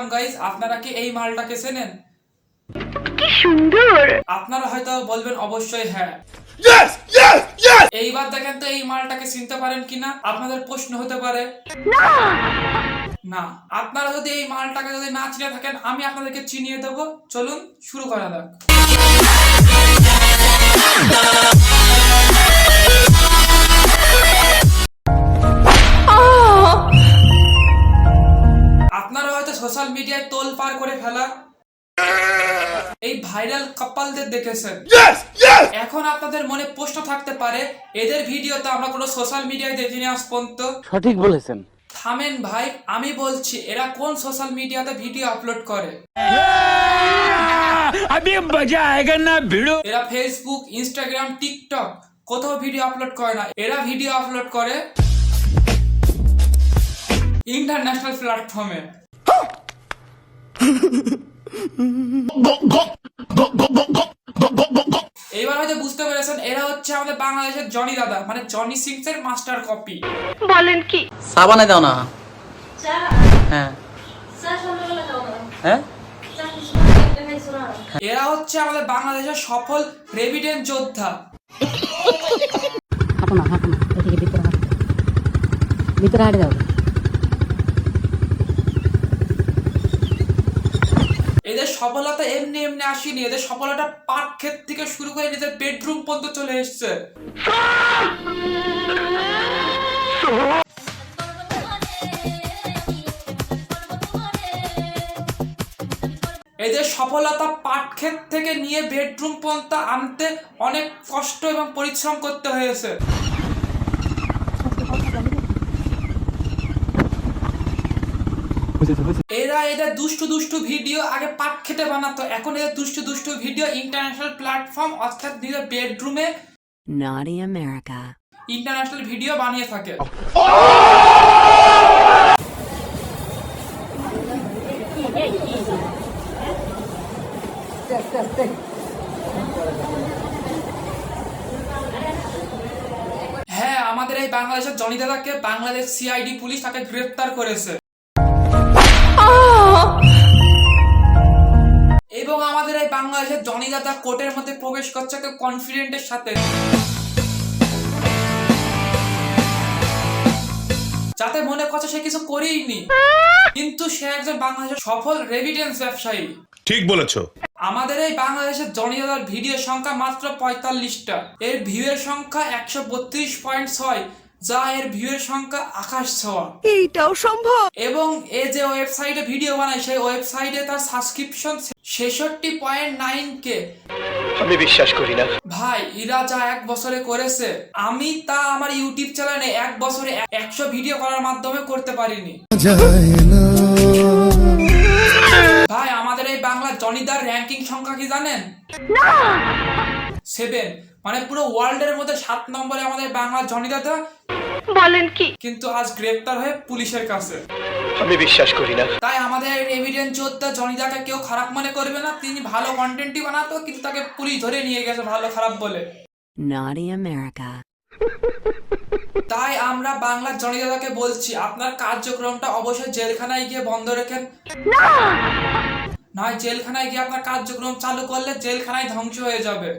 Welcome guys আপনারা কি এই মালটাকে চেনেন? কি সুন্দর। আপনারা হয়তো বলবেন অবশ্যই হ্যাঁ। এইবার দেখেন তো এই মালটাকে চিনতে পারেন কিনা। আপনাদের প্রশ্ন হতে পারে। না আপনারা যদি এই মালটাকে যদি না চিনে থাকেন আমি আপনাদেরকে চিনিয়ে দেবো। চলুন শুরু করা যাক। সোশ্যাল মিডিয়ায় তোল পার করে ফেলা। এই ভাইরাল কাপালদের দেখেছেন? এখন আপনাদের মনে প্রশ্ন থাকতে পারে এদের ভিডিও তো আমরা কোনো সোশ্যাল মিডিয়ায় দেখিনি আজ পর্যন্ত। সঠিক বলেছেন। থামেন ভাই আমি বলছি এরা কোন সোশ্যাল মিডিয়াতে ভিডিও আপলোড করে? এরা ফেসবুক ইনস্টাগ্রাম টিকটক কোথাও ভিডিও আপলোড করে না। এরা ভিডিও আপলোড করে ইন্টারন্যাশনাল প্ল্যাটফর্মে। এইবার হয়তো বুঝতে পেরেছেন এরা হচ্ছে আমাদের বাংলাদেশের জনি দাদা মানে জনি সিংস এর মাস্টার কপি বলেন কি? চা। বানাই দাও না। হ্যাঁ? হ্যাঁ এরা হচ্ছে আমাদের বাংলাদেশের সফল রেভিডেন্ট যোদ্ধা। ভিতরে ভিতরে হাঁটে যাও। এদের সফলতা এমনি এমনি আসেনি, এদের সফলতা পাট ক্ষেত থেকে শুরু করে নিজের বেডরুম পর্যন্ত চলে এসছে। এদের সফলতা পাটক্ষেত থেকে নিয়ে বেডরুম পর্যন্ত আনতে অনেক কষ্ট এবং পরিশ্রম করতে হয়েছে। এরা এদের দুষ্টু দুষ্টু ভিডিও আগে পাট খেতে বানাতো। এখন এদের দুষ্টু দুষ্টু ভিডিও ইন্টারন্যাশনাল প্ল্যাটফর্ম অর্থাৎ নিজের বেডরুমে Naughty America. ইন্টারন্যাশনাল ভিডিও বানিয়ে থাকে। হ্যাঁ আমাদের এই বাংলাদেশের জনি দাদাকে বাংলাদেশ সিআইডি পুলিশ তাকে গ্রেফতার করেছে। এবং আমাদের এই বাংলাদেশের জনি দাদা কোর্টের মধ্যে প্রবেশ করছে কনফিডেন্টের সাথে। যাতে মনে করছে সে কিছু করেইনি। কিন্তু সে একজন বাংলাদেশের সফল রেভিডেন্স ব্যবসায়ী। ঠিক বলেছ। আমাদের এই বাংলাদেশের জনজাতার ভিডিও সংখ্যা মাত্র পঁয়তাল্লিশটা। এর ভিউয়ের সংখ্যা একশো বত্রিশ পয়েন্ট ছয় যা এর ভিউয়ের সংখ্যা আকাশ ছোঁয়া এইটাও সম্ভব। এবং এ যে ওয়েবসাইটে ভিডিও বানায় সেই ওয়েবসাইটে তার সাবস্ক্রিপশন ছেষট্টি পয়েন্ট নাইন কে আমি বিশ্বাস করি না। ভাই ইরা যা এক বছরে করেছে আমি তা আমার ইউটিউব চ্যানেলে এক বছরে একশো ভিডিও করার মাধ্যমে করতে পারিনি। ভাই আমাদের এই বাংলা জনিদার র্যাঙ্কিং সংখ্যা কি জানেন? সেভেন মানে পুরো ওয়ার্ল্ডের মধ্যে সাত নম্বরে আমাদের বাংলা জনিদাদা বলেন কি? কিন্তু আজ গ্রেপ্তার হয়ে পুলিশের কাছে। আমি বিশ্বাস করি না। তাই আমাদের এভিডেন্স যোদ্ধা জনিদাকে কেউ খারাপ মনে করবে না তিনি ভালো কন্টেন্টই বানাতো কিন্তু তাকে পুলিশ ধরে নিয়ে গেছে ভালো খারাপ বলে। Naughty America. তাই আমরা বাংলার জনিদাদাকে বলছি আপনার কার্যক্রমটা অবশ্যই জেলখানায় গিয়ে বন্ধ রেখেন। নয় জেলখানায় গিয়ে আপনার কার্যক্রম চালু করলে জেলখানায় ধ্বংস হয়ে যাবে।